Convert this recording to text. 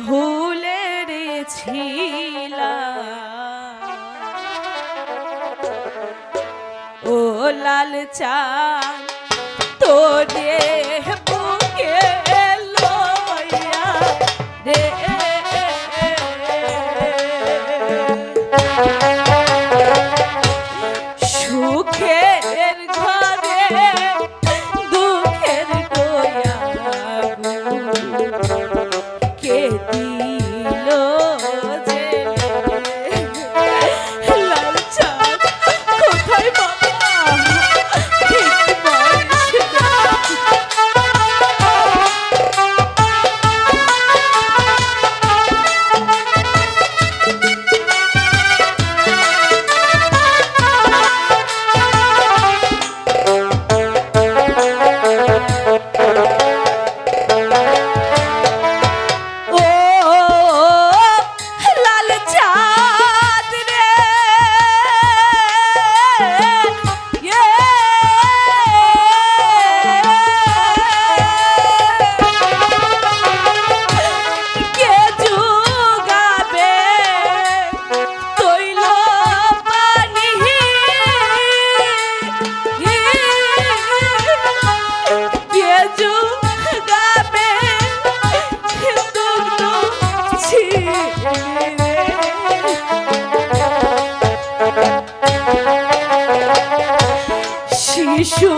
ভুলে রেছিলা ও লাল চা তোরে শিশু